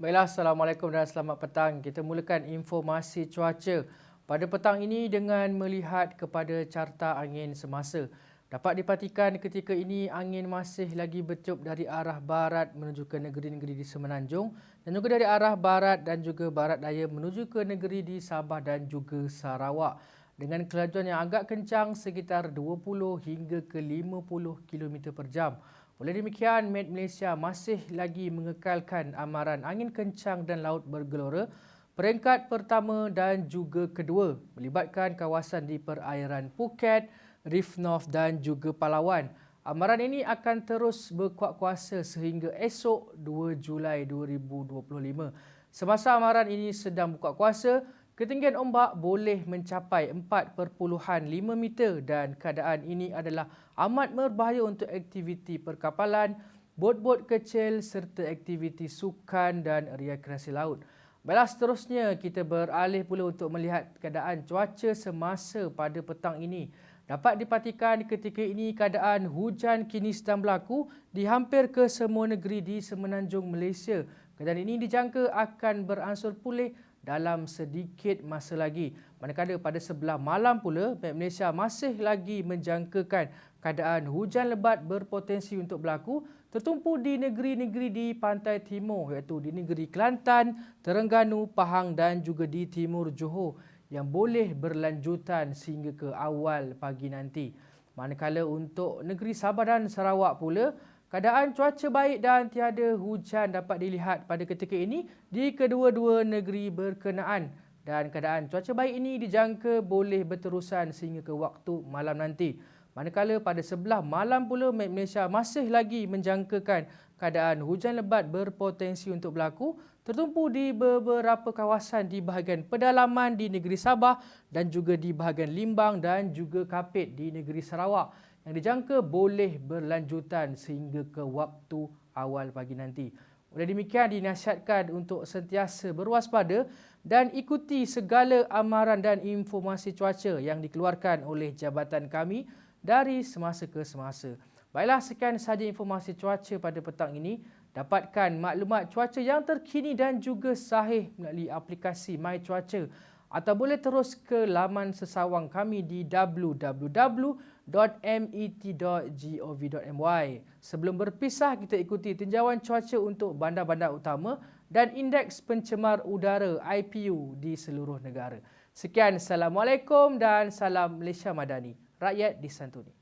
Baiklah, Assalamualaikum dan selamat petang. Kita mulakan informasi cuaca pada petang ini dengan melihat kepada carta angin semasa. Dapat diperhatikan ketika ini angin masih lagi bertiup dari arah barat menuju ke negeri-negeri di Semenanjung dan juga dari arah barat dan juga barat daya menuju ke negeri di Sabah dan juga Sarawak dengan kelajuan yang agak kencang sekitar 20 hingga ke 50 km per jam. Oleh demikian, Met Malaysia masih lagi mengekalkan amaran angin kencang dan laut bergelora peringkat pertama dan juga kedua melibatkan kawasan di perairan Phuket, Reef North dan juga Palawan. Amaran ini akan terus berkuat kuasa sehingga esok 2 Julai 2025. Semasa amaran ini sedang berkuat kuasa, Ketinggian ombak boleh mencapai 4.5 meter dan keadaan ini adalah amat berbahaya untuk aktiviti perkapalan, bot-bot kecil serta aktiviti sukan dan rekreasi laut. Baiklah seterusnya kita beralih pula untuk melihat keadaan cuaca semasa pada petang ini. Dapat dipastikan ketika ini keadaan hujan kini sedang berlaku di hampir ke semua negeri di semenanjung Malaysia. Keadaan ini dijangka akan beransur pulih dalam sedikit masa lagi. Manakala pada sebelah malam pula, Bank Malaysia masih lagi menjangkakan keadaan hujan lebat berpotensi untuk berlaku tertumpu di negeri-negeri di pantai timur iaitu di negeri Kelantan, Terengganu, Pahang dan juga di timur Johor yang boleh berlanjutan sehingga ke awal pagi nanti. Manakala untuk negeri Sabah dan Sarawak pula, Keadaan cuaca baik dan tiada hujan dapat dilihat pada ketika ini di kedua-dua negeri berkenaan dan keadaan cuaca baik ini dijangka boleh berterusan sehingga ke waktu malam nanti. Manakala pada sebelah malam pula Malaysia masih lagi menjangkakan keadaan hujan lebat berpotensi untuk berlaku tertumpu di beberapa kawasan di bahagian pedalaman di negeri Sabah dan juga di bahagian Limbang dan juga Kapit di negeri Sarawak yang dijangka boleh berlanjutan sehingga ke waktu awal pagi nanti. Oleh demikian dinasihatkan untuk sentiasa berwaspada dan ikuti segala amaran dan informasi cuaca yang dikeluarkan oleh jabatan kami dari semasa ke semasa. Baiklah sekian sahaja informasi cuaca pada petang ini. Dapatkan maklumat cuaca yang terkini dan juga sahih melalui aplikasi My Cuaca atau boleh terus ke laman sesawang kami di www.met.gov.my. Sebelum berpisah, kita ikuti tinjauan cuaca untuk bandar-bandar utama dan indeks pencemar udara IPU di seluruh negara. Sekian, Assalamualaikum dan salam Malaysia Madani. Rakyat disantuni.